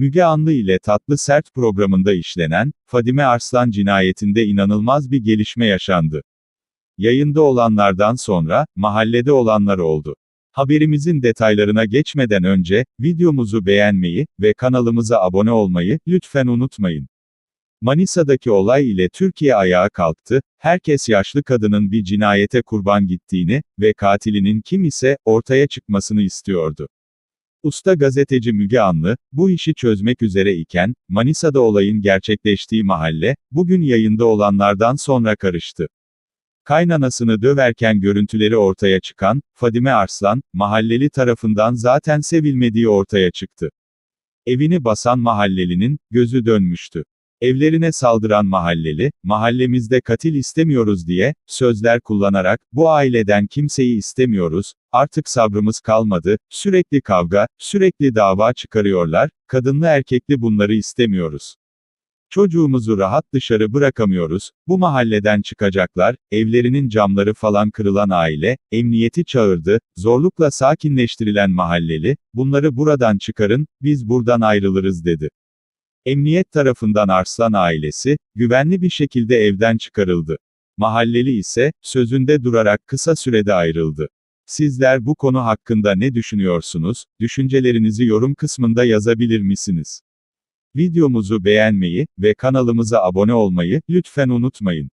Müge Anlı ile Tatlı Sert programında işlenen, Fadime Arslan cinayetinde inanılmaz bir gelişme yaşandı. Yayında olanlardan sonra, mahallede olanlar oldu. Haberimizin detaylarına geçmeden önce, videomuzu beğenmeyi ve kanalımıza abone olmayı lütfen unutmayın. Manisa'daki olay ile Türkiye ayağa kalktı, herkes yaşlı kadının bir cinayete kurban gittiğini ve katilinin kim ise ortaya çıkmasını istiyordu. Usta gazeteci Müge Anlı, bu işi çözmek üzere iken, Manisa'da olayın gerçekleştiği mahalle, bugün yayında olanlardan sonra karıştı. Kaynanasını döverken görüntüleri ortaya çıkan, Fadime Arslan, mahalleli tarafından zaten sevilmediği ortaya çıktı. Evini basan mahallelinin, gözü dönmüştü. Evlerine saldıran mahalleli, mahallemizde katil istemiyoruz diye, sözler kullanarak, bu aileden kimseyi istemiyoruz, artık sabrımız kalmadı, sürekli kavga, sürekli dava çıkarıyorlar, kadınlı erkekli bunları istemiyoruz. Çocuğumuzu rahat dışarı bırakamıyoruz, bu mahalleden çıkacaklar, evlerinin camları falan kırılan aile, emniyeti çağırdı, zorlukla sakinleştirilen mahalleli, bunları buradan çıkarın, biz buradan ayrılırız dedi. Emniyet tarafından Arslan ailesi, güvenli bir şekilde evden çıkarıldı. Mahalleli ise, sözünde durarak kısa sürede ayrıldı. Sizler bu konu hakkında ne düşünüyorsunuz? Düşüncelerinizi yorum kısmında yazabilir misiniz? Videomuzu beğenmeyi ve kanalımıza abone olmayı lütfen unutmayın.